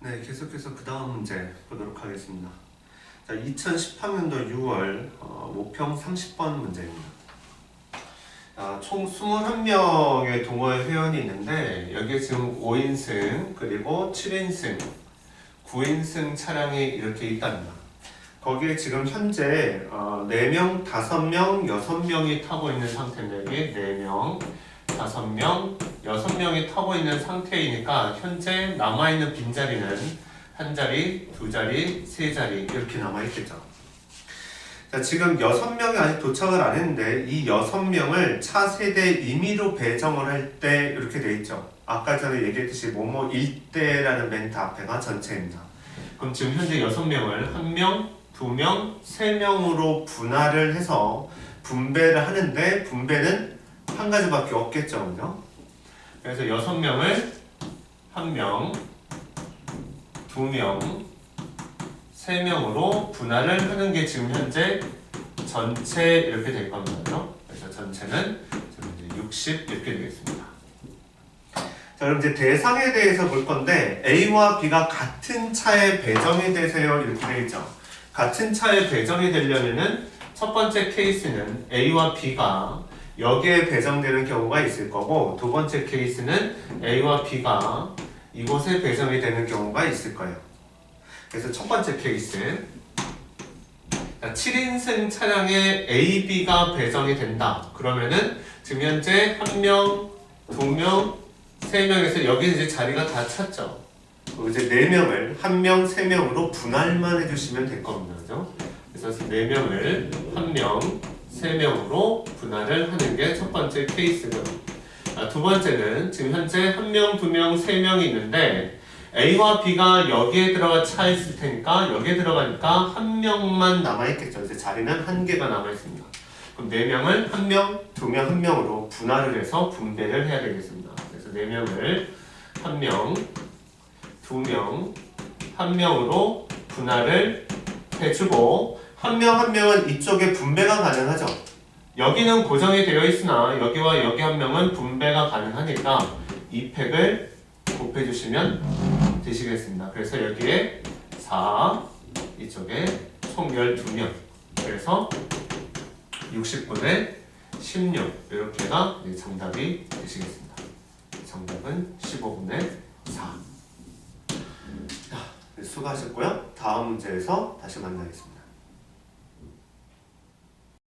네, 계속해서 그 다음 문제 보도록 하겠습니다. 자, 2018년도 6월 어, 모평 30번 문제입니다. 아, 총 21명의 동호회 회원이 있는데 여기에 지금 5인승 그리고 7인승, 9인승 차량이 이렇게 있답니다. 거기에 지금 현재 어, 4명, 5명, 6명이 타고 있는 상태인데 여기 4명, 5명, 6명이 타고 있는 상태이니까 현재 남아있는 빈자리는 한 자리, 두 자리, 세 자리 이렇게 남아있겠죠. 자, 지금 여섯 명이 아직 도착을 안 했는데 이 여섯 명을 차 세대 임의로 배정을 할 때 이렇게 돼 있죠. 아까 전에 얘기했듯이 뭐뭐 일대라는 멘트 앞에가 전체입니다. 그럼 지금 현재 여섯 명을 한 명, 두 명, 세 명으로 분할을 해서 분배를 하는데 분배는 한 가지밖에 없겠죠, 그죠? 그래서 여섯 명을 한 명, 두 명, 세 명으로 분할을 하는 게 지금 현재 전체 이렇게 될 겁니다. 그래서 전체는 지금 이제 60 이렇게 되겠습니다. 자, 그럼 이제 대상에 대해서 볼 건데 A와 B가 같은 차에 배정이 되세요 이렇게 되어 있죠. 같은 차에 배정이 되려면은 첫 번째 케이스는 A와 B가 여기에 배정되는 경우가 있을 거고 두 번째 케이스는 A와 B가 이곳에 배정이 되는 경우가 있을 거예요. 그래서 첫 번째 케이스 자, 7인승 차량에 A, B가 배정이 된다. 그러면은 지금 현재 한 명, 두 명, 세 명에서 여기 이제 자리가 다 찼죠. 이제 네 명을 한 명, 세 명으로 분할만 해주시면 될 겁니다. 그래서 네 명을 한 명, 세 명으로 분할을 하는 게 첫 번째 케이스고요. 아, 두 번째는 지금 현재 한 명, 두 명, 세 명이 있는데 A와 B가 여기에 들어가 차 있을 테니까 여기에 들어가니까 한 명만 남아 있겠죠. 이제 자리는 한 개가 남아 있습니다. 그럼 네 명을 한 명, 두 명, 한 명으로 분할을 해서 분배를 해야 되겠습니다. 그래서 네 명을 한 명, 두 명, 한 명으로 분할을 해주고 한 명 한 명은 이쪽에 분배가 가능하죠. 여기는 고정이 되어 있으나 여기와 여기 한 명은 분배가 가능하니까 이 팩을 곱해 주시면 되시겠습니다. 그래서 여기에 4, 이쪽에 총 12명. 그래서 60분의 16 이렇게가 정답이 되시겠습니다. 정답은 15분의 4. 자, 수고하셨고요. 다음 문제에서 다시 만나겠습니다.